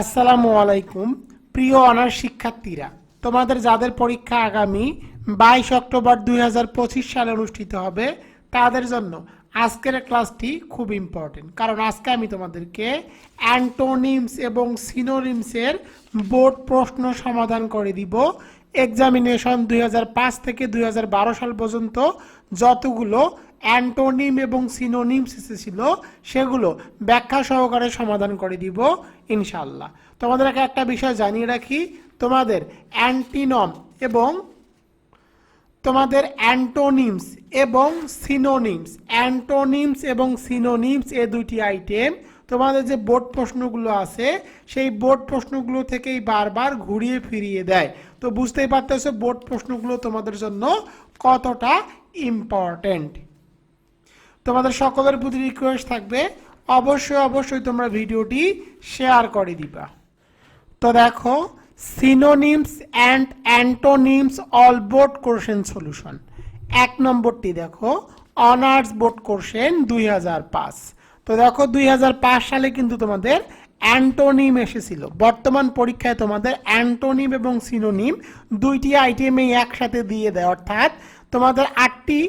আসসালামু আলাইকুম, প্রিয় অনার্স শিক্ষার্থীরা। তোমাদের যাদের পরীক্ষা আগামী বাইশ অক্টোবর দুই হাজার পঁচিশ সালে অনুষ্ঠিত হবে, তাদের জন্য আজকের ক্লাসটি খুব ইম্পর্টেন্ট কারণ আজকে আমি তোমাদেরকে অ্যান্টোনিমস এবং সিনোনিমসের বোর্ড প্রশ্ন সমাধান করে দিব। এক্সামিনেশন দুই হাজার পাঁচ থেকে দুই হাজার বারো সাল পর্যন্ত যতগুলো অ্যান্টোনিম এবং সিনোনিমস এসেছিল সেগুলো ব্যাখ্যা সহকারে সমাধান করে দিব ইনশাল্লাহ তোমাদেরকে একটা বিষয় জানিয়ে রাখি, তোমাদের অ্যান্টিনম এবং তোমাদের অ্যান্টোনিমস এবং সিনোনিমস, অ্যান্টোনিমস এবং সিনোনিমস এ দুটি আইটেম। তোমাদের যে বোর্ড প্রশ্নগুলো আছে, সেই বোর্ড প্রশ্নগুলো থেকেই বারবার ঘুরিয়ে ফিরিয়ে দেয়। তো বুঝতেই পারতেছো বোর্ড প্রশ্নগুলো তোমাদের জন্য কতটা ইম্পর্ট্যান্ট তোমাদের সকলের প্রতি রিকোয়েস্ট থাকবে, অবশ্যই অবশ্যই তোমরা ভিডিওটি শেয়ার করে দিবা। তো দেখো synonyms and antonyms all board question solution এক নম্বরটি দেখো অনার্স বোর্ড কোশ্চেন দুই পাঁচ। তো দেখো, দুই পাঁচ সালে কিন্তু তোমাদের অ্যান্টোনিম এসেছিল। বর্তমান পরীক্ষায় তোমাদের অ্যান্টোনিম এবং সিনোনিম দুইটি আইটেমেই একসাথে দিয়ে দেয়। অর্থাৎ তোমাদের আটটি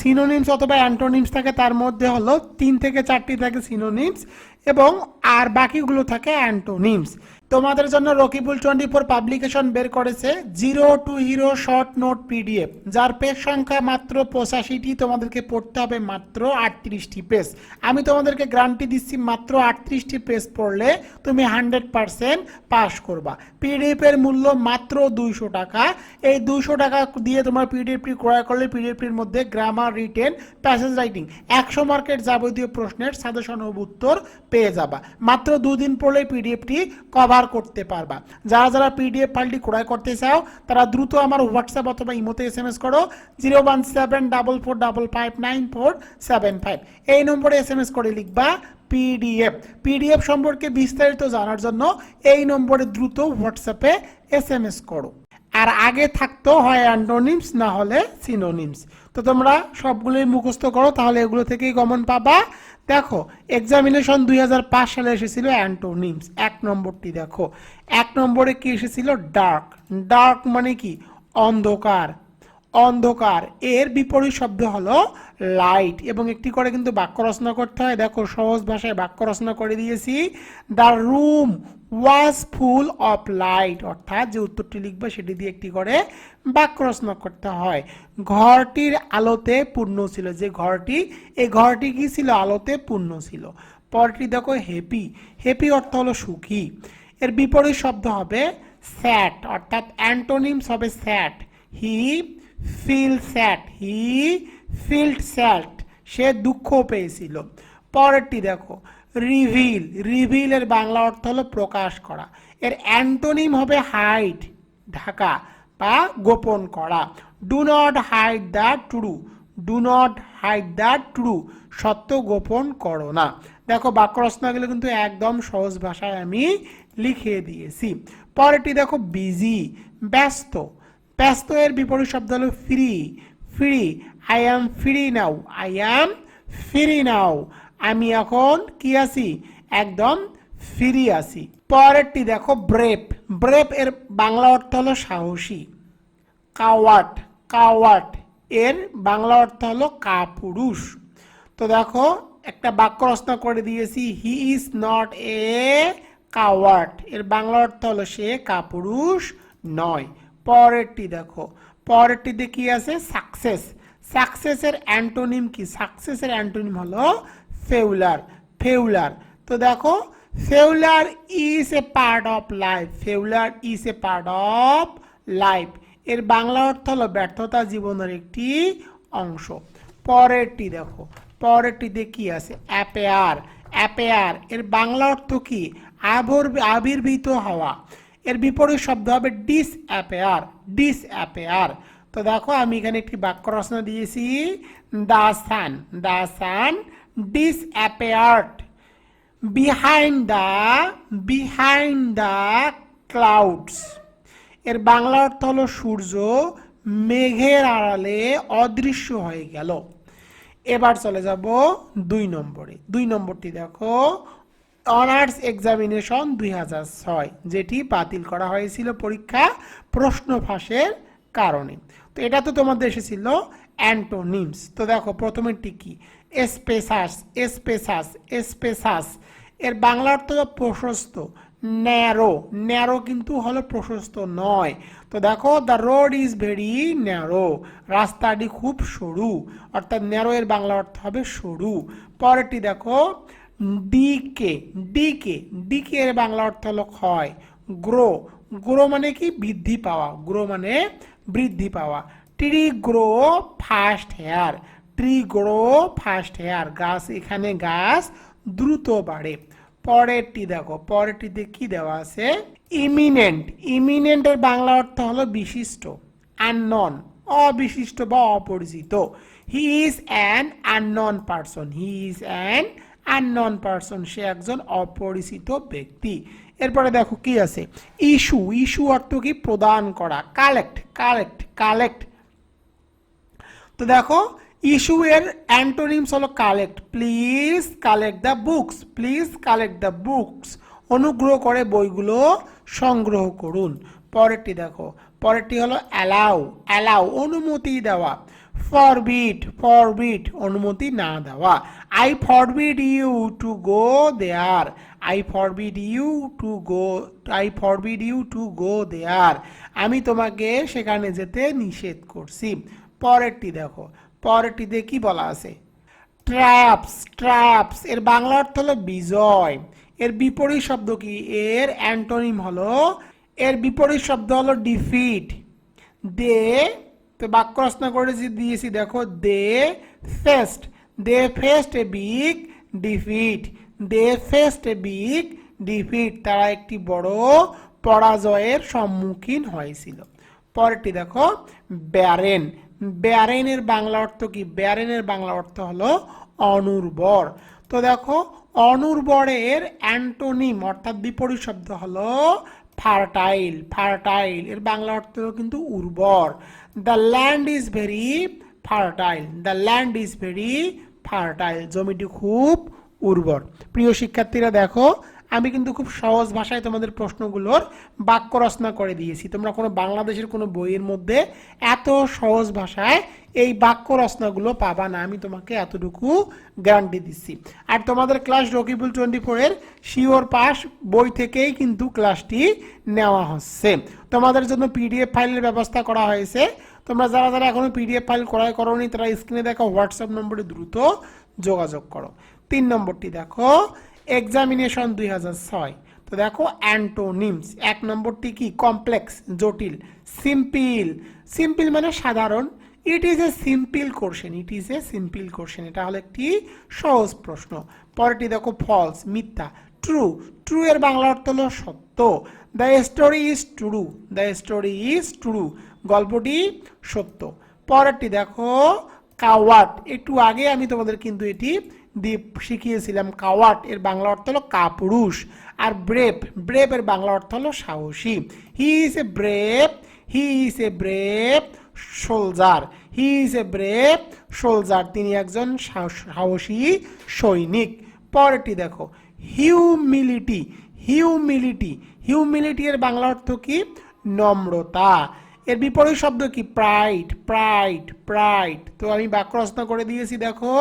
সিনোনিমস অথবা অ্যান্টোনিমস থাকে, তার মধ্যে হলো তিন থেকে চারটি থাকে সিনোনিমস এবং আর বাকিগুলো থাকে অ্যান্টোনিমস তোমাদের জন্য রকিবুল টোয়েন্টি ফোর পাবলিকেশন বের করেছে zero to hero short note PDF, যার পেজ সংখ্যা মাত্র পঁচাশিটি, তোমাদেরকে পড়তে হবে মাত্র আটত্রিশটি পেজ। আমি তোমাদেরকে গ্রান্টি দিচ্ছি মাত্র আটত্রিশটি পেজ পড়লে তুমি হান্ড্রেড পারসেন্ট পাস করবা। পিডিএফ এর মূল্য মাত্র দুইশো টাকা। এই দুইশো টাকা দিয়ে তোমার পিডিএফটি ক্রয় করলে পিডিএফটির মধ্যে গ্রামার, রিটেন, প্যাসেজ রাইটিং, একশো মার্কের যাবতীয় প্রশ্নের সাজেশন ও উত্তর পেয়ে যাবা। মাত্র দুদিন পড়লে পিডিএফটি কভার করতে পারবা। যারা যারা পিডিএফ ফাইলটি ক্রয় করতে চাও, তারা দ্রুত আমার হোয়াটসঅ্যাপ অথবা ইমোতে এস এম এস করো zero one seven double four double five nine four seven five এই নম্বরে এস এম এস করে লিখবা পিডিএফ পিডিএফ সম্পর্কে বিস্তারিত জানার জন্য এই নম্বরে দ্রুত হোয়াটসঅ্যাপে এস এম এস করো। আর আগে থাকতো হয় অ্যান্টোনিমস না হলে সিনোনিমস। তো তোমরা সবগুলোই মুখস্থ করো, তাহলে এগুলো থেকেই গমন পাবা। দেখো এক্সামিনেশন দুই হাজার পাঁচ সালে এসেছিল অ্যান্টোনিমস। এক নম্বরটি দেখো। এক নম্বরে কি এসেছিল? ডার্ক। ডার্ক মানে কি? অন্ধকার। অন্ধকার। এর বিপরীত শব্দ হলো লাইট এবং একটি করে কিন্তু বাক্য রচনা করতে হয়। দেখো, সহজ ভাষায় বাক্য রচনা করে দিয়েছি। The room was full of light অর্থাৎ যে উত্তরটি লিখবে সেটি দিয়ে একটি করে বাক্য রচনা করতে হয়। ঘরটির আলোতে পূর্ণ ছিল। যে ঘরটি, এই ঘরটি কি ছিল? আলোতে পূর্ণ ছিল। পরটি দেখো হ্যাপি হ্যাপি অর্থ হলো সুখী। এর বিপরীত শব্দ হবে স্যাট অর্থাৎ অ্যান্টোনিমস হবে স্যাট হি ফিল স্যাট হি ফিল্ড স্যাট সে দুঃখ পেয়েছিল। পরেরটি দেখো, রিভিল। রিভিলের বাংলা অর্থ হলো প্রকাশ করা। এর অ্যান্টোনিম হবে হাইড, ঢাকা, বা গোপন করা। Do not hide the true, do not hide the true, সত্য গোপন করো না। দেখো বাক্য রচনাগুলো কিন্তু একদম সহজ ভাষায় আমি লিখে দিয়েছি। পরেরটি দেখো, বিজি, ব্যস্ত। ব্যস্ত এর বিপরীত শব্দ হলো free free I am free now I am free now আমি এখন কি আছি? একদম ফ্রি আছি। পরেরটি দেখো ব্রেপ ব্রেপ এর বাংলা অর্থ হলো সাহসী। কাওয়াট। কাওয়াট এর বাংলা অর্থ হলো কাপুরুষ। তো দেখো, একটা বাক্য রচনা করে দিয়েছি। হি ইজ নট এ কাওয়াট এর বাংলা অর্থ হলো সে কাপুরুষ নয়। পরেরটি দেখো পরেরটিতে কি আছে? সাকসেস সাকসেসের অ্যান্টোনিম কি? সাকসেসের অ্যান্টোনিম হলো ফেউলার ফেউলার তো দেখো failure is a part of life failure is a part of life এর বাংলা অর্থ হলো ব্যর্থতা জীবনের একটি অংশ। পরেরটি দেখো পরেরটিতে কি আছে? অ্যাপেয়ার অ্যাপেয়ার এর বাংলা অর্থ কি? আবর, আবির্ভূত হওয়া। এর বিপরীত শব্দ হবে ডিস অ্যাপেয়ার ডিস অ্যাপেয়ার তো দেখো, আমি এখানে একটি বাক্য রচনা দিয়েছি the sun the sun disappeared behind the behind the clouds এর বাংলা অর্থ হলো সূর্য মেঘের আড়ালে অদৃশ্য হয়ে গেল। এবার চলে যাব দুই নম্বরে। দুই নম্বরটি দেখো অনার্স এক্সামিনেশন দুই হাজার ছয়, যেটি বাতিল করা হয়েছিল পরীক্ষা প্রশ্ন ফাঁসের কারণে। তো এটা তো তোমাদের এসেছিল অ্যান্টোনিমস। তো দেখো, প্রথমেরটি কি? এসপেসাস এসপেসাস এসপেসাস এর বাংলা অর্থ প্রশস্ত, ন্যারো। ন্যারো কিন্তু হলো প্রশস্ত নয়। তো দেখো the road is very narrow রাস্তাটি খুব সরু। অর্থাৎ ন্যারো এর বাংলা অর্থ হবে সরু। পরেরটি দেখো ডিকে ডিকে ডিকে এর বাংলা অর্থ হলো ক্ষয়, গ্রো। গ্রো মানে কি? বৃদ্ধি পাওয়া। গ্রো মানে বৃদ্ধি পাওয়া। Tree grow fast here. Tree grow fast here. গাছ এখানে গাছ দ্রুত বাড়ে। পরেরটি দেখো। পরেরটিতে কি দেওয়া আছে? ইমিনেন্ট। ইমিনেন্টের বাংলা অর্থ হলো বিশিষ্ট, আননন, অবিশিষ্ট বা অপরিচিত। He is an unknown person. He is an unknown person সে একজন অপরিচিত ব্যক্তি। এরপরে দেখো কি আছে? ইস্যু ইস্যু অর্থ কি? প্রদান করা, কালেক্ট কালেক্ট কালেক্ট। তো দেখো, ইস্যু এর অ্যান্টোনিমস হলো collect. Please collect the books, please collect the books. অনুগ্রহ করে বইগুলো সংগ্রহ করুন। পরেরটি দেখো, পরেরটি হলো অ্যালাউ অ্যালাউ, অনুমতি দেওয়া। ফরবিট ফরবিট অনুমতি না দেওয়া। I forbid you to go there I forbid you to go I forbid you to go there আমি তোমাকে সেখানে যেতে নিষেধ করছি। পরেরটি দেখো। পরেরটিতে কি বলা আছে? ট্র্যাপস ট্র্যাপস এর বাংলা অর্থ হলো বিজয়। এর বিপরীত শব্দ কি? এর অ্যান্টোনিম হলো, এর বিপরীত শব্দ হলো ডিফিট দে তো বাক্য রচনা করে দিয়েছি, দেখো, they faced. They faced a big defeat. They faced a big defeat. তারা একটি বড় পরাজয়ের সম্মুখীন হয়েছিল। পরেরটি দেখো, ব্যারেন। ব্যারেনের বাংলা অর্থ কি? ব্যারেনের বাংলা অর্থ হলো অনুর্বর। তো দেখো, অনুর্বরের অ্যান্টোনিম অর্থাৎ বিপরীত শব্দ হলো ফার্টাইল। ফার্টাইল, এর বাংলা অর্থ কিন্তু উর্বর। The land is very fertile the land is very fertile জমিটি খুব উর্বর। প্রিয় শিক্ষার্থীরা, দেখো আমি কিন্তু খুব সহজ ভাষায় তোমাদের প্রশ্নগুলোর বাক্য রচনা করে দিয়েছি। তোমরা কোনো বাংলাদেশের কোনো বইয়ের মধ্যে এত সহজ ভাষায় এই বাক্য রচনাগুলো পাবা না। আমি তোমাকে এতটুকু গ্যারান্টি দিচ্ছি। আর তোমাদের ক্লাস রকিবুল টোয়েন্টি ফোরের শিওর পাস বই থেকেই কিন্তু ক্লাসটি নেওয়া হচ্ছে। তোমাদের জন্য পিডিএফ ফাইলের ব্যবস্থা করা হয়েছে। তোমরা যারা যারা এখনও পিডিএফ ফাইল ক্রয় করোনি, তারা স্ক্রিনে দেখো হোয়াটসঅ্যাপ নম্বরে দ্রুত যোগাযোগ করো। তিন নম্বরটি দেখো এক্সামিনেশন দুই ছয়। তো দেখো অ্যান্টোনিমস এক নম্বরটি কি? কমপ্লেক্স জটিল সিম্পল সিম্পল মানে সাধারণ। It is a simple question it is a simple question এটা হলো একটি সহজ প্রশ্ন। পরেরটি দেখো ফলস মিথ্যা। ট্রু ট্রু এর বাংলা অর্থ হলো সত্য। The story is true the story is true গল্পটি সত্য। পরেরটি দেখো কাওয়াট একটু আগে আমি তোমাদের কিন্তু এটি দিয়ে শিখিয়েছিলাম কাওয়াট, এর বাংলা অর্থ হলো কাপুরুষ, আর ব্রেপ ব্রেপ এর বাংলা অর্থ হলো সাহসী। He is a brave he is a brave soldier he is a brave soldier তিনি একজন সাহসী সৈনিক। পরেরটি দেখো হিউমিলিটি হিউমিলিটি হিউমিলিটি এর বাংলা অর্থ কি? নম্রতা। এর বিপরীত শব্দ কি? প্রাইড প্রাইড প্রাইড তো আমি বাক্য রচনা করে দিয়েছি, দেখো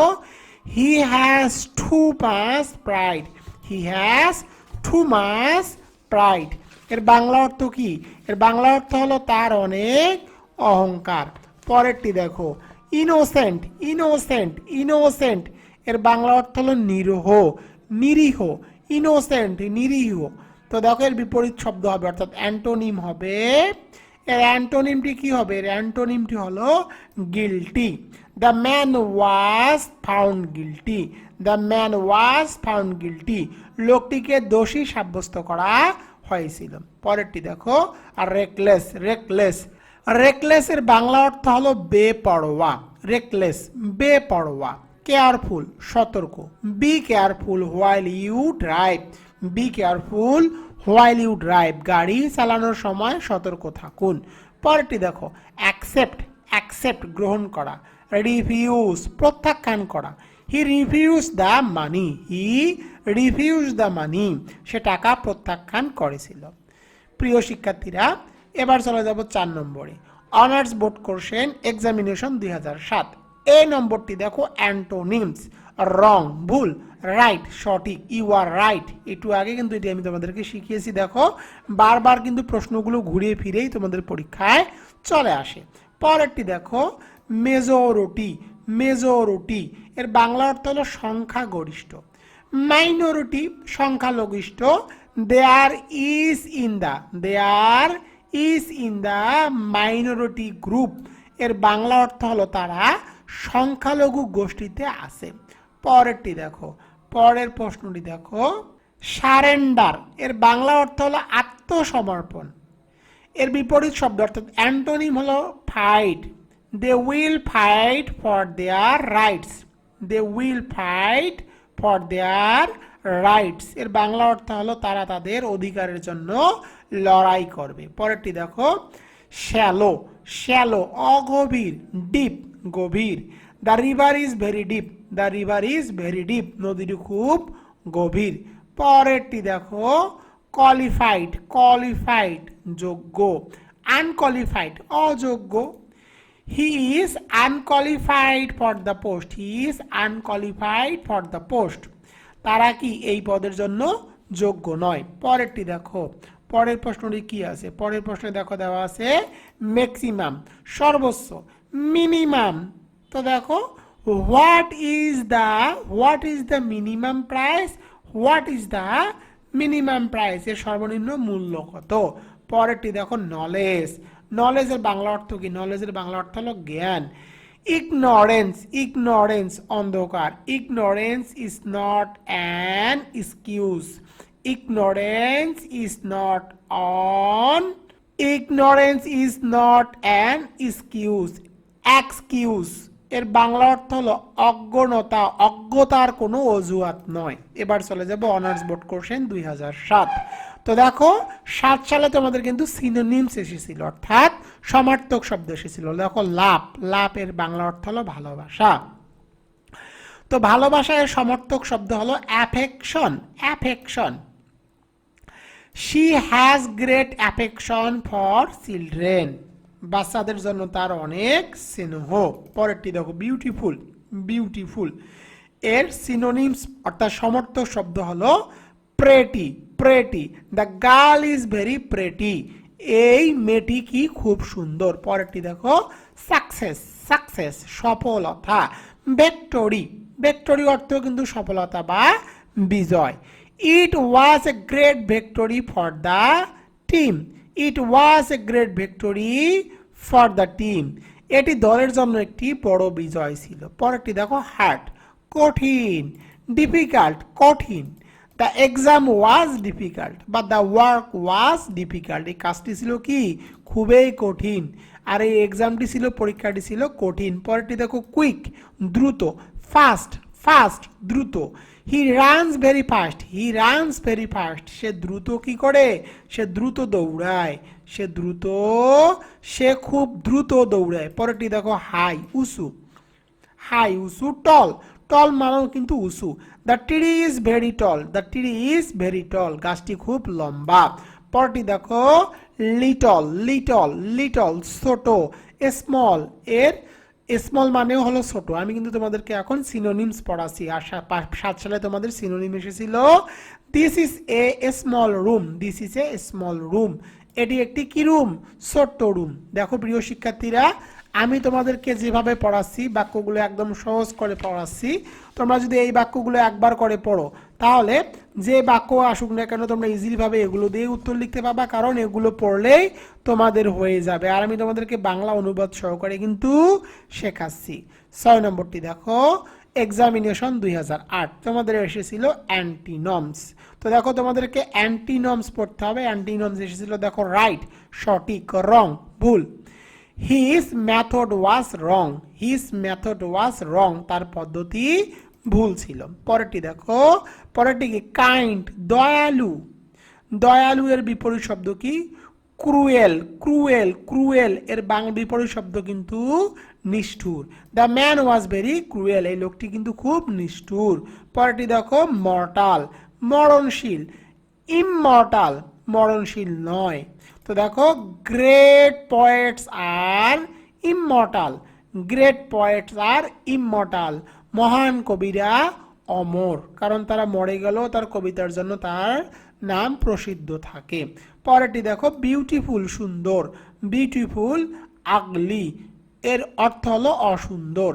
he has too much pride he has too much pride এর বাংলা অর্থ কি? এর বাংলা অর্থ হলো তার অনেক অহংকার। পরেরটি দেখো। ইনোসেন্ট ইনোসেন্ট ইনোসেন্ট এর বাংলা অর্থ হলো নিরহ, নিরীহ ইনোসেন্ট নিরীহ। তো দেখো, এর বিপরীত শব্দ হবে, অর্থাৎ অ্যান্টোনিম হবে। এর অ্যান্টোনিমটি কি হবে? এর অ্যান্টোনিমটি হলো guilty the man was found guilty the man was found guilty লোকটিকে দোষী সাব্যস্ত করা হয়েছিল। পরেরটি দেখো। আর রেকলেস রেকলেস রেকলেসের বাংলা অর্থ হলো বেপরোয়া। রেকলেস বেপরোয়া। কেয়ারফুল সতর্ক। Be careful while you drive be careful while you drive গাড়ি চালানোর সময় সতর্ক থাকুন। পরেরটি দেখো। অ্যাকসেপ্ট অ্যাকসেপ্ট গ্রহণ করা। রিফিউজ প্রত্যাখ্যান করা। He refuse the money he refuse the money সে টাকা প্রত্যাখ্যান করেছিল। প্রিয় শিক্ষার্থীরা, এবার চলে যাব চার নম্বরে। অনার্স বোর্ড কোর্সেন এক্সামিনেশন দুই সাত। এই নম্বরটি দেখো অ্যান্টোনিমস। রং ভুল রাইট সঠিক। ইউ আর রাইট একটু আগে কিন্তু এটি আমি তোমাদেরকে শিখিয়েছি, দেখো। বারবার কিন্তু প্রশ্নগুলো ঘুরিয়ে ফিরেই তোমাদের পরীক্ষায় চলে আসে। পরেরটি দেখো মেজরিটি মেজরিটি এর বাংলা অর্থ হলো সংখ্যাগরিষ্ঠ। Minority সংখ্যালঘিষ্ঠ। There is in the there is in the minority group এর বাংলা অর্থ হলো তারা সংখ্যালঘু গোষ্ঠীতে আছে। পরেরটি দেখো, পরের প্রশ্নটি দেখো। সারেন্ডার, এর বাংলা অর্থ হলো আত্মসমর্পণ। এর বিপরীত শব্দ অর্থাৎ অ্যান্টোনিম হলো fight they will fight for their rights they will fight for their rights এর বাংলা অর্থ হলো তারা তাদের অধিকারের জন্য লড়াই করবে। পরেরটি দেখো শ্যালো শ্যালো অগভীর ডিপ গভীর। The river is very deep the river is very deep নদীটি খুব গভীর। পরেরটি দেখো কোয়ালিফাইড কোয়ালিফাইড যোগ্য। আনকোয়ালিফাইড অযোগ্য। He is unqualified for the post he is unqualified for the post তারা কি এই পদের জন্য যোগ্য নয়? পরেরটি দেখো। পরের প্রশ্নটি কি আছে? পরের প্রশ্নে দেখো দেওয়া আছে ম্যাক্সিমাম সর্বোচ্চ মিনিমাম তো দেখো what is the what is the minimum price what is the minimum price এর সর্বনিম্ন মূল্য কত? পরেরটি দেখো নলেজ নলেজের বাংলা অর্থ কি? নলেজের বাংলা অর্থ হলো জ্ঞান। ইগনোরেন্স ইগনোরেন্স অন্ধকার। Ignorance is not an excuse ignorance is not an ignorance is not an excuse excuse এর বাংলা অর্থ হলো অজ্ঞতা অজ্ঞতার কোনো অজুহাত নয়। এবার চলে যাব অনার্স বোর্ড কোশ্চেন দুই হাজার সাত। তো দেখো, সাত সালে তোমাদের কিন্তু সিনোনিমস এসেছিল, অর্থাৎ সমার্থক শব্দ এসেছিল। দেখো লাভ লাভ এর বাংলা অর্থ হলো ভালোবাসা। তো ভালোবাসা এর সমর্থক শব্দ হলো affection affection she has great affection for children বাচ্চাদের জন্য তার অনেক স্নেহ। পরেরটি দেখো বিউটিফুল বিউটিফুল এর সিনোনিমস অর্থাৎ সমর্থক শব্দ হলো pretty pretty the girl is very pretty এই মেয়েটি কি খুব সুন্দর? পরেরটি দেখো। সাকসেস সাকসেস সফলতা। ভেক্টরি ভেক্টরি অর্থ কিন্তু সফলতা বা বিজয়। It was a great victory for the team it was a great victory for the team এটি দলের জন্য একটি বড় বিজয় ছিল। পরেরটি দেখো হার্ট কঠিন ডিফিকাল্ট কঠিন। দ্য এক্সাম ওয়াজ ডিফিকাল্ট বা দ্য ওয়ার্ক ওয়াজ ডিফিকাল্ট এই কাজটি ছিল কি? খুবই কঠিন। আর এই এক্সামটি ছিল, পরীক্ষাটি ছিল কঠিন। পরেরটি দেখো কুইক দ্রুত ফাস্ট ফাস্ট দ্রুত। He runs very fast he runs very fast সে দ্রুত কি করে? সে দ্রুত দৌড়ায়। সে দ্রুত, সে খুব দ্রুত দৌড়ায়। পরেরটি দেখো হাই উঁচু। হাই উঁচু টল টল মানেও কিন্তু উঁচু। The tree is very tall the tree is very tall গাছটি খুব লম্বা। পরটি দেখো লিটল লিটল লিটল ছোট স্মল এর স্মল মানেও হলো ছোট। আমি কিন্তু তোমাদেরকে এখন সিনোনিমস পড়াচ্ছি। আর সাত সালে তোমাদের সিনোনিম এসেছিল this is a small room this is a small room এটি একটি কি রুম ছোট্ট রুম দেখো প্রিয় শিক্ষার্থীরা আমি তোমাদেরকে যেভাবে পড়াচ্ছি, বাক্যগুলো একদম সহজ করে পড়াচ্ছি, তোমরা যদি এই বাক্যগুলো একবার করে পড়ো, তাহলে যে বাক্য আসুক না কেন তোমরা ইজিলিভাবে এগুলো দিয়ে উত্তর লিখতে পাবা কারণ এগুলো পড়লেই তোমাদের হয়ে যাবে। আর আমি তোমাদেরকে বাংলা অনুবাদ সহকারে কিন্তু শেখাচ্ছি। ছয় নম্বরটি দেখো এক্সামিনেশন দুই হাজার আট। তোমাদের এসেছিল অ্যান্টিনমস তো দেখো তোমাদেরকে অ্যান্টিনমস পড়তে হবে। অ্যান্টিনমস এসেছিল, দেখো রাইট সঠিক রং ভুল। His method was wrong his method was wrong তার পদ্ধতি ভুল ছিল। পরেরটি দেখো। পরেরটি কি কাইন্ড দয়ালু। দয়ালু এর বিপরীত শব্দ কি? ক্রুয়েল ক্রুয়েল ক্রুয়েল এর বাং বিপরীত শব্দ কিন্তু নিষ্ঠুর। The man was very cruel এই লোকটি কিন্তু খুব নিষ্ঠুর। পরেরটি দেখো মর্টাল মরণশীল। ইমমর্টাল মরণশীল নয়। তো দেখো great poets are immortal great poets are immortal মহান কবিরা অমর। কারণ তারা মরে গেল তার কবিতার জন্য তার নাম প্রসিদ্ধ থাকে। পরেরটি দেখো বিউটিফুল সুন্দর। বিউটিফুল আগলি এর অর্থ হলো অসুন্দর।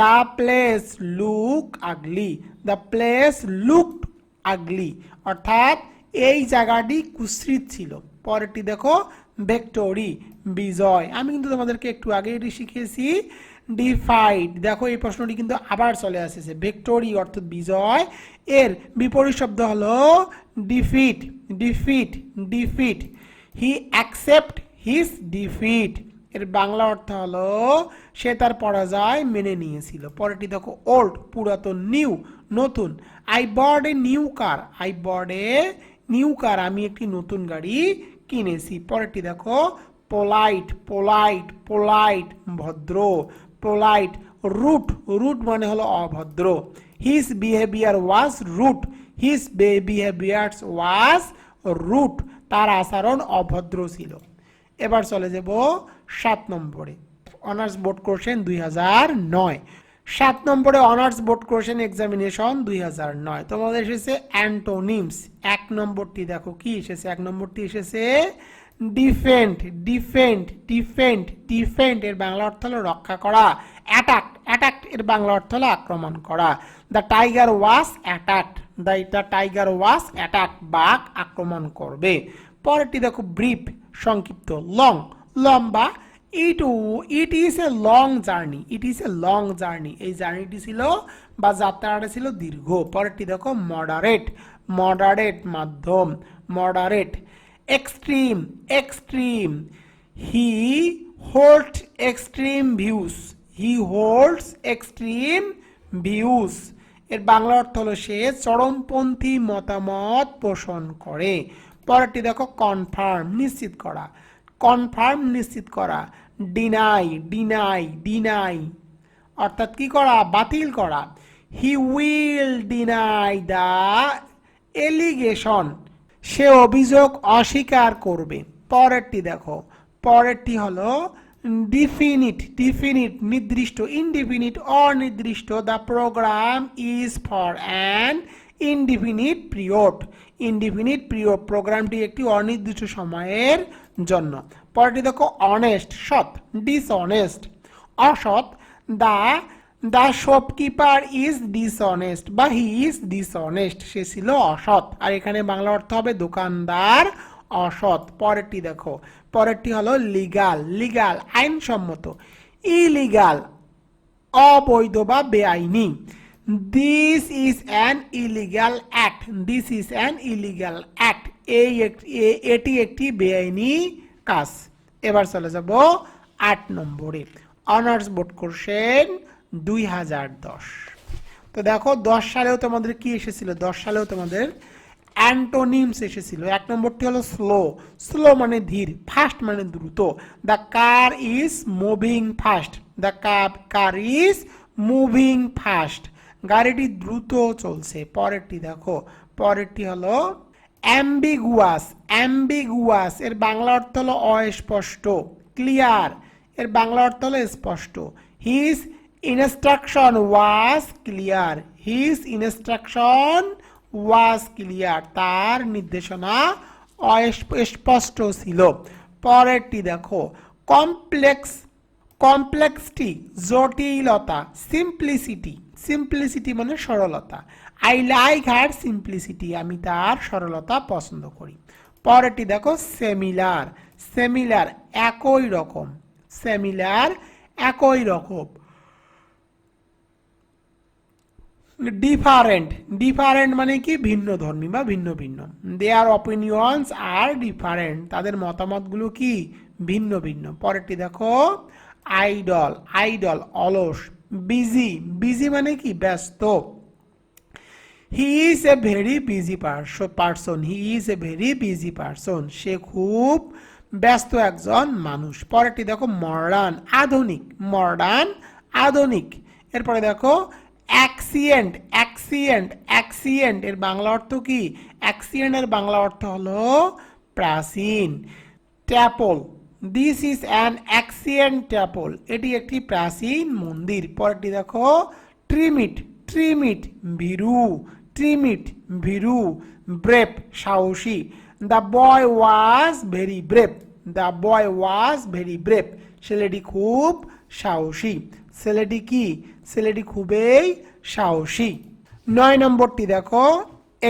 The place look ugly the place looked ugly অর্থাৎ এই জায়গাটি কুশ্রিত ছিল। পরেরটি দেখো, ভেক্টরি, বিজয়। আমি কিন্তু তোমাদেরকে একটু আগে এটি শিখিয়েছি। ডিফাইড। দেখো, এই প্রশ্নটি কিন্তু আবার চলে আসেছে। ভেক্টরি অর্থাৎ বিজয়। এর বিপরীত শব্দ হলো defeat. Defeat defeat. He accept his defeat. এর বাংলা অর্থ হলো, সে তার পরাজয় মেনে নিয়েছিল। পরেরটি দেখো, ওল্ড, পুরাতন, নিউ, নতুন। I bought a new car? I bought a new car আমি একটি নতুন গাড়ি কিনেছি। পরেরটি দেখো পোলাইট পোলাইট পোলাইট ভদ্র পোলাইট রুট রুট মানে হলো অভদ্র। His behaviour was rude his behaviours was rude তার আচরণ অভদ্র ছিল। এবার চলে যাব সাত নম্বরে। অনার্স বোর্ড কোশ্চেন দুই হাজার নয়। সাত নম্বরে অনার্স বোর্ড কোশ্চেন এক্সামিনেশন দুই হাজার নয়। তোমাদের এসেছে অ্যান্টোনিমস। এক নম্বরটি দেখো কি এসেছে? এক নম্বরটি এসেছে ডিফেন্ড ডিফেন্ড ডিফেন্ড ডিফেন্ড এর বাংলা অর্থ হলো রক্ষা করা, অ্যাটাক অ্যাটাক এর বাংলা অর্থ হলো আক্রমণ করা। The tiger was attack, the the tiger was attack, বাঘ আক্রমণ করবে। পরেরটি দেখো ব্রিফ, সংক্ষিপ্ত, লং, লম্বা it it is a long journey it is a long journey এই জার্নিটি ছিল বা যাত্রাটা ছিল দীর্ঘ। পরেরটি দেখো মডারেট মডারেট মাধ্যম moderate extreme extreme he hold extreme views he holds extreme views এর বাংলা অর্থ হলো সে চরমপন্থী মতামত পোষণ করে। পরেরটি দেখো কনফার্ম নিশ্চিত করা। কনফার্ম নিশ্চিত করা ডিনাই ডিনাই ডিনাই অর্থাৎ কি করা? বাতিল করা। He will deny the allegation সে অভিযোগ অস্বীকার করবে। পরেরটি দেখো। পরেরটি হলো ডিফিনিট ডিফিনিট নির্দিষ্ট ইনডিফিনিট অনির্দিষ্ট the programme is for an indefinite period indefinite period প্রোগ্রামটি একটি অনির্দিষ্ট সময়ের জন্য। পরেরটি দেখো অনেস্ট সৎ ডিসঅনেস্ট অসৎ the the shopkeeper is dishonest বা হি ইজ ডিসঅনেস্ট সে ছিল অসৎ। আর এখানে বাংলা অর্থ হবে দোকানদার অসৎ। পরেরটি দেখো, পরেরটি হলো লিগাল লিগাল আইনসম্মত। ইলিগাল অবৈধ বা বেআইনি। This is an illegal act this is an illegal act এই এটি একটি বেআইনি কাজ। এবার চলে যাব আট নম্বরে। অনার্স বোর্ড কোশ্চেন দুই হাজার দশ। তো দেখো, দশ সালেও তোমাদের কি এসেছিল? দশ সালেও তোমাদের অ্যান্টোনিমস এসেছিল। এক নম্বরটি হলো স্লো। স্লো মানে ধীর, ফাস্ট মানে দ্রুত। The car is moving fast. The car car is moving fast. গাড়িটি দ্রুত চলছে। পরেরটি দেখো, পরেরটি হলো অ্যাম্বিগুয়াস অ্যাম্বিগুয়াস এর বাংলা অর্থ হলো অস্পষ্ট ক্লিয়ার এর বাংলা অর্থ হলো স্পষ্ট। His instruction was clear his instruction was clear তার নির্দেশনা অস্পষ্ট ছিল। পরেরটি দেখো কমপ্লেক্স কমপ্লেক্সটি জটিলতা সিম্পলিসিটি সিম্পলিসিটি মানে সরলতা। আই লাইক হার সিম্পলিসিটি আমি তার সরলতা পছন্দ করি। পরেরটি দেখো সেমিলার সেমিলার একই রকম। সেমিলার একই রকম। ডিফারেন্ট ডিফারেন্ট মানে কি? ভিন্ন ধর্মী বা ভিন্ন ভিন্ন। দেয়ার অপিনিয়ন্স আর ডিফারেন্ট তাদের মতামতগুলো কি? ভিন্ন ভিন্ন। পরেরটি দেখো আইডল আইডল অলস। বিজি বিজি মানে কি? ব্যস্ত। He is a very busy person he is a very busy person সে খুব ব্যস্ত একজন মানুষ। পরেরটি দেখো মডার্ন আধুনিক। মডার্ন আধুনিক। এরপরে দেখো অ্যাক্সিয়েন্ট অ্যাক্সিয়েন্ট অ্যাক্সিয়েন্ট এর বাংলা অর্থ কি? অ্যাক্সিয়েন্ট এর বাংলা অর্থ হলো প্রাচীন। Temple this is an ancient temple এটি একটি প্রাচীন মন্দির। পরেরটি দেখো ট্রিমিট ট্রিমিট ভীরু ট্রিমিট ভীরু ব্রেপ সাহসী the boy was very brave the boy was very brave ছেলেটি খুব সাহসী ছেলেটি কি ছেলেটি খুবই সাহসী নয় নম্বরটি দেখো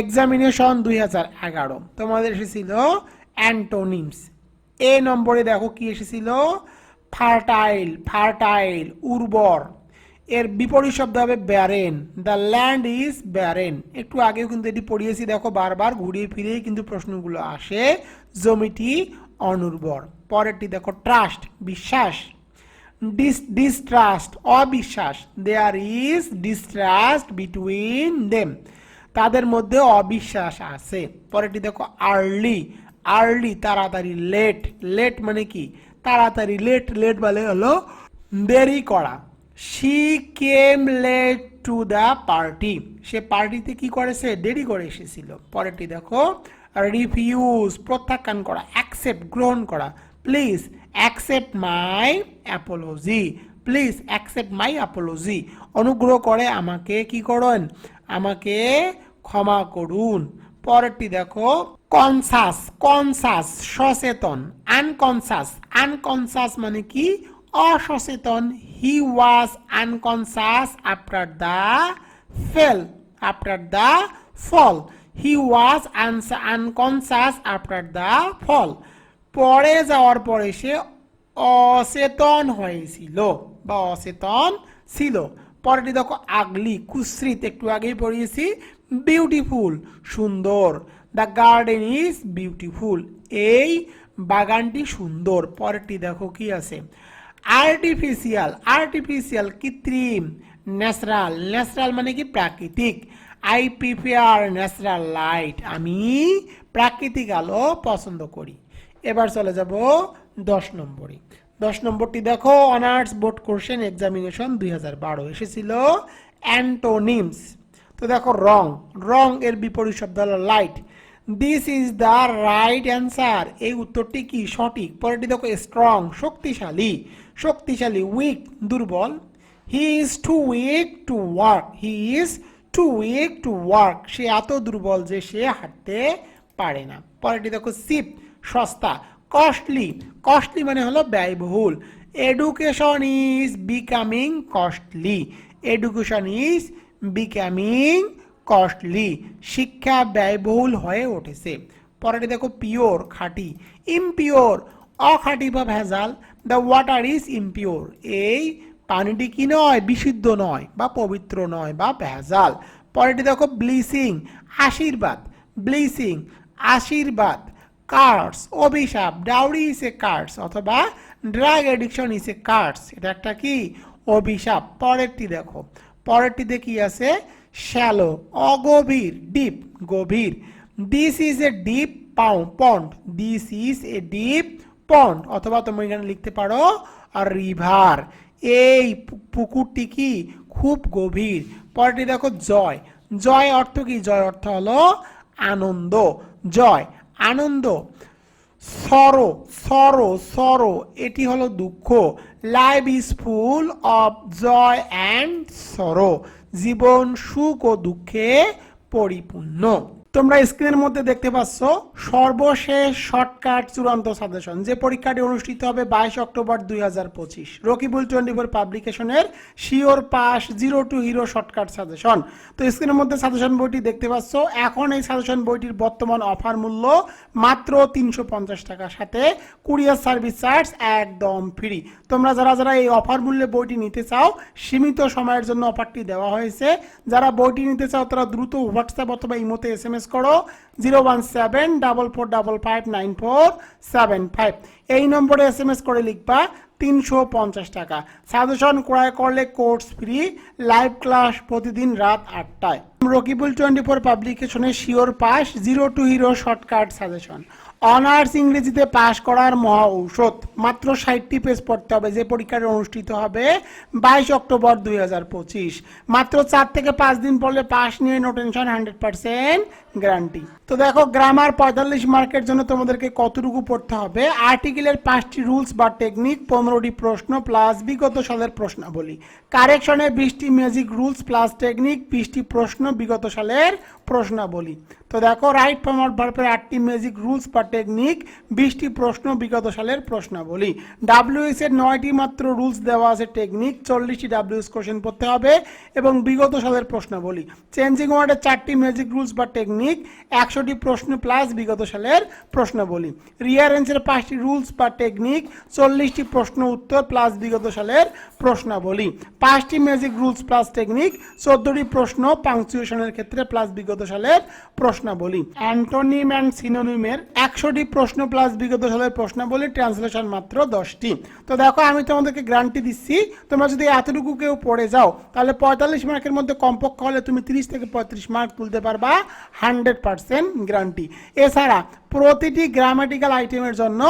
এক্সামিনেশন দুই হাজার এগারো। তোমাদের এসেছিল অ্যান্টোনিমস এ নম্বরে দেখো কি এসেছিল? ফার্টাইল ফার্টাইল উর্বর। এর বিপরীত শব্দ হবে barren the land is barren একটু আগেও কিন্তু এটি পড়িয়েছি, দেখো বারবার ঘুরিয়ে ফিরিয়ে কিন্তু প্রশ্নগুলো আসে। জমিটি অনুর্বর। পরেরটি দেখো ট্রাস্ট বিশ্বাস। ডিস ডিস্ট্রাস্ট অবিশ্বাস। There is distrust between them তাদের মধ্যে অবিশ্বাস আছে। পরেরটি দেখো আর্লি আর্লি তাড়াতাড়ি লেট লেট মানে কি? তাড়াতাড়ি লেট লেট বলে হলো দেরি করা। She came late to the party সে পার্টিতে কি করেছে দেরি করে এসেছিল। পরেরটি দেখো। রিফিউজ প্রত্যাখ্যান করা অ্যাকসেপ্ট গ্রহণ করা। Please accept my apology please accept my apology অনুগ্রহ করে আমাকে কি করুন? আমাকে ক্ষমা করুন। পরেরটি দেখো। কনসাস কনসাস সচেতন। আনকনসাস আনকনসাস মানে কি? অসচেতন he was unconscious after the fell after the fall he was unconscious after the fall পড়ে যাওয়ার পরে সে অচেতন হয়েছিল বা অচেতন ছিল। পরেরটি দেখো, আগলি, কুশ্রিত, একটু আগেই পড়িয়েছি। বিউটিফুল সুন্দর। দ্য গার্ডেন ইজ বিউটিফুল এই বাগানটি সুন্দর। পরেরটি দেখো কি আছে। আর্টিফিশিয়াল আর্টিফিশিয়াল কৃত্রিম, ন্যাচারাল ন্যাচারাল মানে কি? প্রাকৃতিক। আই প্রিফেয়ার ন্যাচারাল লাইট আমি প্রাকৃতিক আলো পছন্দ করি। এবার চলে যাব দশ নম্বরে। দশ নম্বরটি দেখো, অনার্স বোর্ড কোশ্চেন এক্সামিনেশন দুই হাজার বারো এসেছিল অ্যান্টোনিমস। তো দেখো রং রং এর বিপরীত শব্দ হলো right. This is the right answer এই উত্তরটি কি? সঠিক। পরেরটি দেখো স্ট্রং শক্তিশালী। শক্তিশালী উইক দুর্বল। He is too weak to work he is too weak to work সে এত দুর্বল যে সে হাঁটতে পারে না। পরেরটি দেখো সিপ সস্তা। কস্টলি কস্টলি মানে হলো ব্যয়বহুল। Education is becoming costly education is becoming costly শিক্ষা ব্যয়বহুল হয়ে উঠেছে। পরেরটি দেখো পিওর খাঁটি। ইমপিওর অখাঁটি বা ভেজাল। দ্য ওয়াটার ইজ ইমপিওর এই পানিটি কি নয়? বিশুদ্ধ নয় বা পবিত্র নয় বা ভেজাল। পরেরটি দেখো ব্লিচিং আশীর্বাদ। ব্লিচিং আশীর্বাদ। কার্ডস অভিশাপ। ডাউরি ইস এ কার্ডস অথবা drug addiction is a curse এটা একটা কি? অভিশাপ। পরেরটি দেখো। পরেরটিতে কি আছে? শ্যালো অগভীর ডিপ গভীর। This is a deep pound pond this is a deep pond অথবা তুমি এখানে লিখতে পারো রিভার এই পুকুরটি কি? খুব গভীর। পরেরটি দেখো, জয়। জয় অর্থ কি? জয় অর্থ হলো আনন্দ। জয়, আনন্দ। সরো সরো সরো। এটি হলো দুঃখ। Life is full of joy and sorrow জীবন সুখ ও দুঃখে পরিপূর্ণ। তোমরা স্ক্রিনের মধ্যে দেখতে পাচ্ছ সর্বশেষ শর্টকাট চূড়ান্ত সাজেশন যে পরীক্ষাটি অনুষ্ঠিত হবে বাইশ অক্টোবর দুই হাজার পঁচিশ। Rakibul twenty four পাবলিকেশনের sure pass zero to hero shortcut suggestion তো স্ক্রিনের মধ্যে সাজেশন বইটি দেখতে পাচ্ছ, এখন এই সাজেশন বইটির বর্তমান অফার মূল্য মাত্র তিনশো পঞ্চাশ টাকার সাথে কুরিয়ার সার্ভিস চার্জ একদম ফ্রি তোমরা যারা যারা এই অফার মূল্যে বইটি নিতে চাও, সীমিত সময়ের জন্য অফারটি দেওয়া হয়েছে। যারা বইটি নিতে চাও, তারা দ্রুত হোয়াটসঅ্যাপ অথবা ইমোতে এস এম এস করো zero one seven double four double five nine four seven five এই নম্বরে এস এম এস করে লিখবা তিনশো পঞ্চাশ টাকা। সাজেশন ক্রয় করলে কোর্স ফ্রি লাইভ ক্লাস প্রতিদিন রাত আটটায়। Rakibul twenty four পাবলিকেশনের sure pass zero to hero shortcut suggestion honours ইংরেজিতে পাশ করার মহা ঔষধ। মাত্র ষাটটি পেজ পড়তে হবে, যে পরীক্ষাটি অনুষ্ঠিত হবে বাইশ অক্টোবর দুই হাজার পঁচিশ। মাত্র চার থেকে পাঁচ দিন পড়লে পাস নিয়ে no tension hundred percent guarantee. তো দেখো গ্রামার পঁয়তাল্লিশ মার্কের জন্য তোমাদেরকে কতটুকু পড়তে হবে? আর্টিকেলের পাঁচটি রুলস বা টেকনিক পনেরোটি প্রশ্ন প্লাস বিগত সালের প্রশ্নাবলী। কারেকশনে বিশটি ম্যাজিক রুলস প্লাস টেকনিক বিশটি প্রশ্ন বিগত সালের প্রশ্নাবলী। তো দেখো রাইট ফর্মার ভার্বের আটটি ম্যাজিক রুলস বা টেকনিক বিশটি প্রশ্ন বিগত সালের প্রশ্নাবলী। ডাব্লিউএস এর নয়টি মাত্র রুলস দেওয়া আছে টেকনিক চল্লিশটি ডাব্লিউএস কোশ্চেন পড়তে হবে এবং বিগত সালের প্রশ্নাবলী। চেঞ্জিং ওয়ার্ডের চারটি ম্যাজিক রুলস বা টেকনিক একশোটি প্রশ্ন প্লাস বিগত সালের প্রশ্নাবলী। রিয়ারেন্সের পাঁচটি রুলস বা টেকনিক চল্লিশটি প্রশ্ন উত্তর প্লাস বিগত সালের প্রশ্নাবলী। পাঁচটি ম্যাজিক রুলস প্লাস টেকনিক চোদ্দটি প্রশ্ন পাংচুয়েশনের ক্ষেত্রে প্লাস বিগত সালের প্রশ্নাবলী। অ্যান্টোনিম অ্যান্ড সিনোনিমের একশোটি প্রশ্ন প্লাস বিগত সালের প্রশ্নাবলী ট্রান্সলেশন মাত্র দশটি। তো দেখো, আমি তোমাদেরকে গ্যারান্টি দিচ্ছি। তোমরা যদি এতটুকু কেউ পড়ে যাও, তাহলে পঁয়তাল্লিশ মার্কের মধ্যে কমপক্ষ হলে তুমি তিরিশ থেকে পঁয়ত্রিশ মার্ক তুলতে পারবা। Hundred percent guarantee. এছাড়া প্রতিটি গ্রামাটিক্যাল আইটেমের জন্য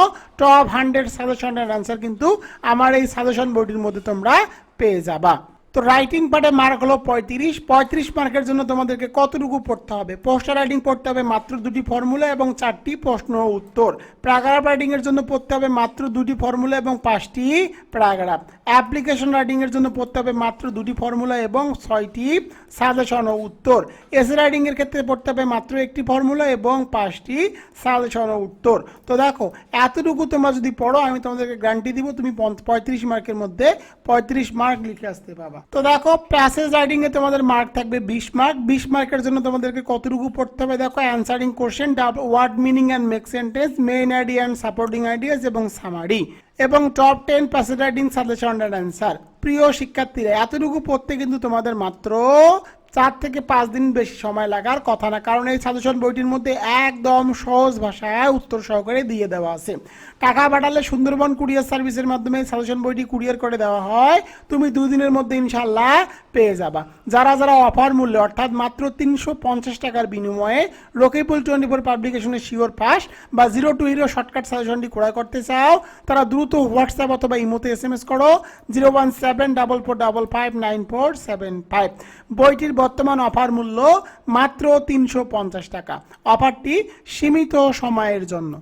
টপ হান্ড্রেড সাজেশনের অ্যান্সার কিন্তু আমার এই সাজেশন বইটির মধ্যে তোমরা পেয়ে যাবা। তো রাইটিং পার্টে মার্ক হলো পঁয়ত্রিশ। পঁয়ত্রিশ মার্কের জন্য তোমাদেরকে কতটুকু পড়তে হবে? পোস্টার রাইটিং পড়তে হবে মাত্র দুটি ফর্মুলা এবং চারটি প্রশ্ন উত্তর। প্যারাগ্রাফ রাইটিং এর জন্য পড়তে হবে মাত্র দুটি ফর্মুলা এবং পাঁচটি প্যারাগ্রাফ অ্যাপ্লিকেশন রাইটিং এর জন্য পড়তে হবে মাত্র দুটি ফর্মুলা এবং ছয়টি সাজেশন ও উত্তর। এসে রাইটিং এর ক্ষেত্রে পড়তে হবে মাত্র একটি ফর্মুলা এবং পাঁচটি সাজেশন ও উত্তর। তো দেখো, এতটুকু তোমরা যদি পড়ো, আমি তোমাদেরকে গ্যারান্টি দিব, তুমি পঁয়ত্রিশ মার্কের মধ্যে পঁয়ত্রিশ মার্ক লিখে আসতে পাবা। তো দেখো প্যাসেজ রাইডিং এ তোমাদের মার্ক থাকবে বিশ মার্ক বিশ মার্কের জন্য তোমাদেরকে কতটুকু পড়তে হবে? দেখো answering question word meaning and make sentence main idea and supporting ideas এবং সামারি এবং top ten passage reading suggestion and answer প্রিয় শিক্ষার্থীরা, এতটুকু পড়তে কিন্তু তোমাদের মাত্র চার থেকে পাঁচ দিন বেশি সময় লাগার কথা না, কারণ এই সাজেশন বইটির মধ্যে একদম সহজ ভাষায় উত্তর সহকারে দিয়ে দেওয়া আছে। টাকা পাঠালে সুন্দরবন কুরিয়ার সার্ভিসের মাধ্যমে সাজেশন বইটি কুরিয়ার করে দেওয়া হয়। তুমি দুদিনের মধ্যে ইনশাল্লাহ পেয়ে যাবা। যারা যারা অফার মূল্যে, অর্থাৎ মাত্র তিনশো পঞ্চাশ টাকার বিনিময়ে রকিপুল টোয়েন্টি ফোর পাবলিকেশনের শিওর পাস বা জিরো টু হিরো শর্টকাট সাজেশনটি ক্রয় করতে চাও, তারা দ্রুত হোয়াটসঅ্যাপ অথবা ইমোতে এস এম এস করো, zero one seven double four double five nine four seven five. বইটির বর্তমান অফার মূল্য মাত্র তিনশো পঞ্চাশ টাকা। অফারটি সীমিত সময়ের জন্য।